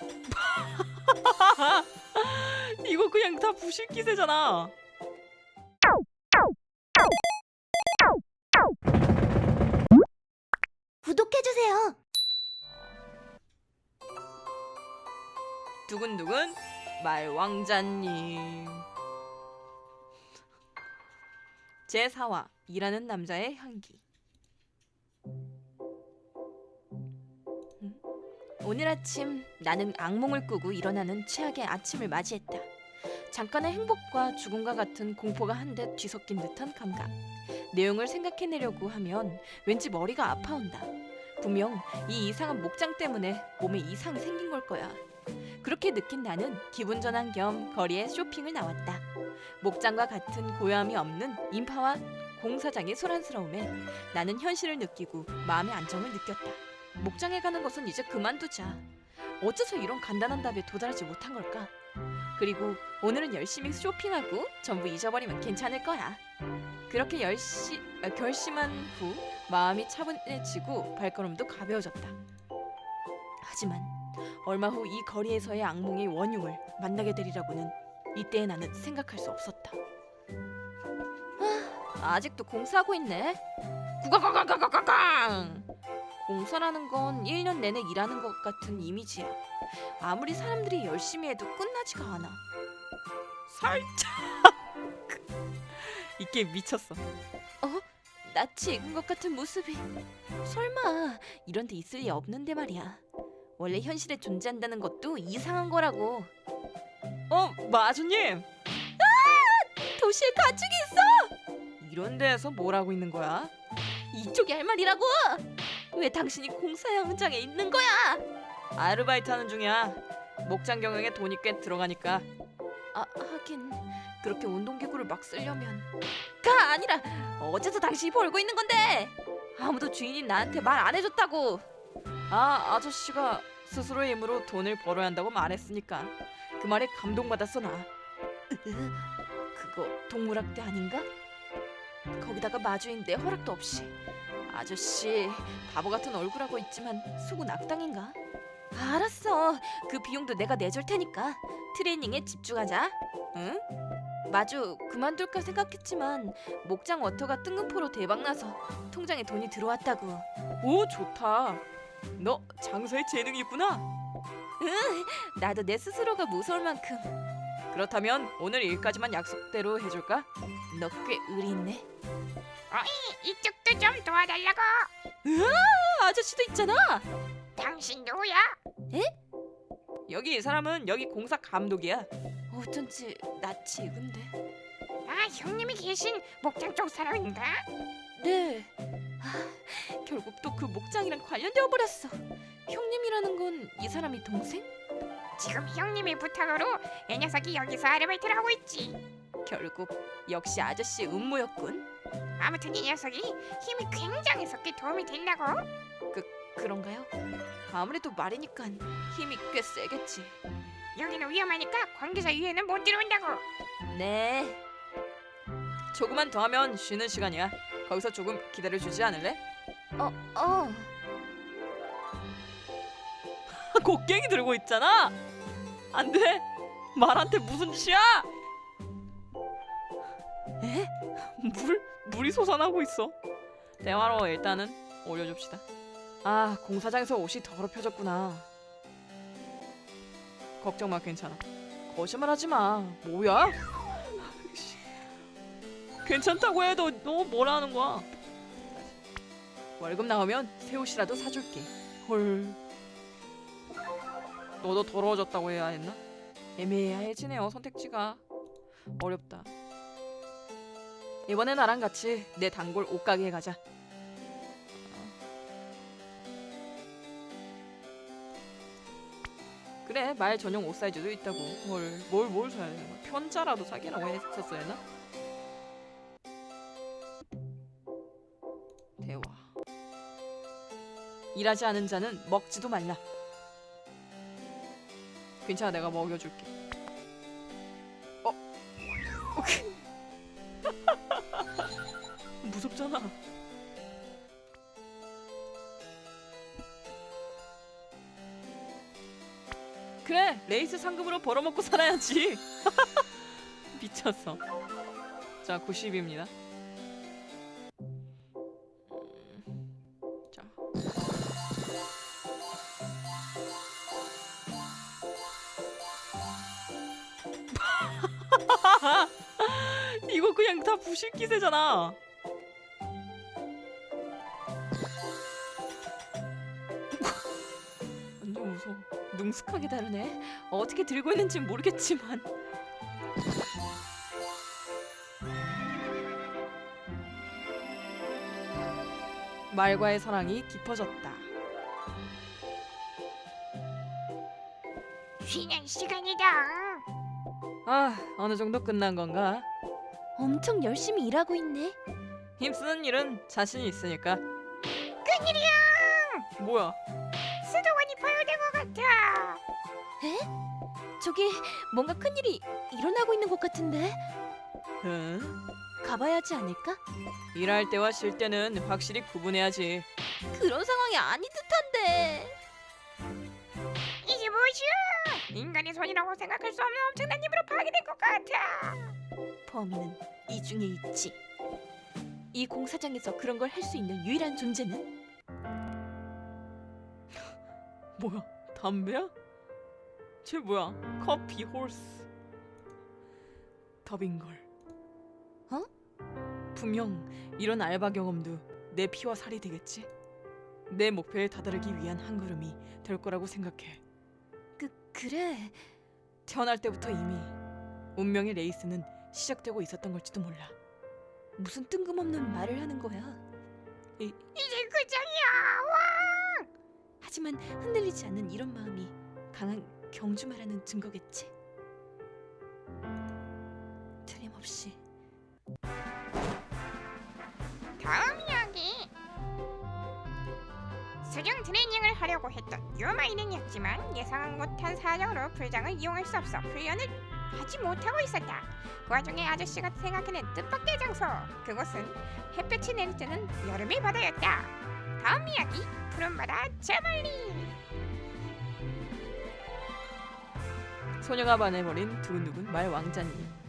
이거 그냥 다 부실 기세잖아. 구독해주세요. 두근두근 말왕자님. 제 4화 일하는 남자의 향기. 오늘 아침 나는 악몽을 꾸고 일어나는 최악의 아침을 맞이했다. 잠깐의 행복과 죽음과 같은 공포가 한데 뒤섞인 듯한 감각. 내용을 생각해내려고 하면 왠지 머리가 아파온다. 분명 이 이상한 목장 때문에 몸에 이상이 생긴 걸 거야. 그렇게 느낀 나는 기분 전환 겸 거리에 쇼핑을 나왔다. 목장과 같은 고요함이 없는 인파와 공사장의 소란스러움에 나는 현실을 느끼고 마음의 안정을 느꼈다. 목장에 가는 것은 이제 그만두자. 어째서 이런 간단한 답에 도달하지 못한 걸까? 그리고 오늘은 열심히 쇼핑하고 전부 잊어버리면 괜찮을 거야. 그렇게 열시, 아, 결심한 후 마음이 차분해지고 발걸음도 가벼워졌다. 하지만 얼마 후 이 거리에서의 악몽의 원흉을 만나게 되리라고는 이때의 나는 생각할 수 없었다. 아, 아직도 공사하고 있네. 구가가가가가가강. 공사라는 건 1년 내내 일하는 것 같은 이미지야. 아무리 사람들이 열심히 해도 끝나지가 않아. 살짝. 이게 미쳤어. 어? 낯이 익은 것 같은 모습이. 설마 이런 데 있을 리 없는데 말이야. 원래 현실에 존재한다는 것도 이상한 거라고. 어, 마주님. 아, 도시에 가축이 있어. 이런 데에서 뭘 하고 있는 거야? 이쪽이 할 말이라고. 왜 당신이 공사 현장에 있는 거야? 아르바이트 하는 중이야. 목장 경영에 돈이 꽤 들어가니까. 아, 하긴 그렇게 운동기구를 막 쓰려면 가 아니라 어째서 당신이 벌고 있는 건데? 아무도 주인이 나한테 말 안 해줬다고. 아 아저씨가 스스로의 힘으로 돈을 벌어야 한다고 말했으니까 그 말에 감동받았어 나. 으, 그거 동물학대 아닌가? 거기다가 마주인 내 허락도 없이 아저씨 바보 같은 얼굴하고 있지만 속은 악당인가? 알았어. 그 비용도 내가 내줄 테니까 트레이닝에 집중하자. 응? 마주 그만둘까 생각했지만 목장 워터가 뜬금포로 대박나서 통장에 돈이 들어왔다고. 오 좋다. 너 장사에 재능이 있구나. 응 나도 내 스스로가 무서울 만큼. 그렇다면 오늘 일까지만 약속대로 해줄까? 너 꽤 의리 있네 이쪽도 좀 도와달라고. 아, 아저씨도 있잖아 당신 누구야? 여기 이 사람은 여기 공사 감독이야 어쩐지 낯이 익은데 아 형님이 계신 목장 쪽 사람인가? 네 아, 결국 또 그 목장이랑 관련되어 버렸어 형님이라는 건 이 사람이 동생? 지금 형님의 부탁으로 이 녀석이 여기서 아르바이트를 하고 있지. 결국 역시 아저씨 음모였군 아무튼 이 녀석이 힘이 굉장해서 꽤 도움이 된다고. 그런가요? 아무래도 말이니까 힘이 꽤 세겠지 여기는 위험하니까 관계자 이외에는 못 들어온다고. 네 조금만 더 하면 쉬는 시간이야 거기서 조금 기다려 주지 않을래? 어, 어 곡괭이 들고 있잖아 안 돼 말한테 무슨 짓이야 에? 물? 물이 솟아나고 있어. 대화로 일단은 올려줍시다. 아 공사장에서 옷이 더럽혀졌구나. 걱정 마 괜찮아. 거짓말 하지 마. 뭐야? 괜찮다고 해도 너 뭐라 하는 거야? 월급 나오면 새 옷이라도 사줄게. 헐. 너도 더러워졌다고 해야 했나? 애매해지네요 선택지가. 어렵다 이번에 나랑 같이 내 단골 옷가게에 가자. 그래 말 전용 옷 사이즈도 있다고. 뭘 뭘 뭘 사야 되나? 편자라도 사기라고 했었어야 했나? 대화. 일하지 않은 자는 먹지도 말라. 괜찮아 내가 먹여줄게. 어? 오케이 무섭잖아. 그래 레이스 상금으로 벌어먹고 살아야지. 미쳤어. 자 90입니다 이거 그냥 다 부실 기세잖아. 완전 무서워. 능숙하게 다루네. 어떻게 들고 있는지 모르겠지만. 말과의 사랑이 깊어졌다. 쉬는 시간이다. 아 어느 정도 끝난 건가 엄청 열심히 일하고 있네. 힘쓰는 일은 자신이 있으니까 큰일이야. 뭐야 수도원이 파열된 것 같아. 저기 뭔가 큰일이 일어나고 있는 것 같은데 응? 가봐야 하지 않을까? 일할 때와 쉴 때는 확실히 구분해야지 그런 상황이 아닌 듯한데. 이게 무엇이야? 인간의 손이라고 생각할 수 없는 엄청난 힘으로 파괴된 것 같아. 범인은 이 중에 있지. 이 공사장에서 그런 걸 할 수 있는 유일한 존재는 뭐야 담배야? 쟤 뭐야 커피 홀스 더빙걸 어? 분명 이런 알바 경험도 내 피와 살이 되겠지 내 목표에 다다르기 위한 한 걸음이 될 거라고 생각해 그 그래. 태어날 때부터 이미 운명의 레이스는 시작되고 있었던 걸지도 몰라 무슨 뜬금없는 말을 하는 거야. 이제 끝장이야. 와. 하지만 흔들리지 않는 이런 마음이 강한 경주마라는 증거겠지. 틀림없이 다음 이야기. 수중 트레이닝을 하려고 했던 유마인은이었지만 예상 못한 사정으로 불장을 이용할 수 없어 훈련을 하지 못하고 있었다. 그 와중에 아저씨가 생각해낸 뜻밖의 장소. 그곳은 햇볕이 내릴 때는 여름의 바다였다. 다음 이야기 푸른 바다 저 멀리. 소녀가 반해버린 두근두근 말 왕자님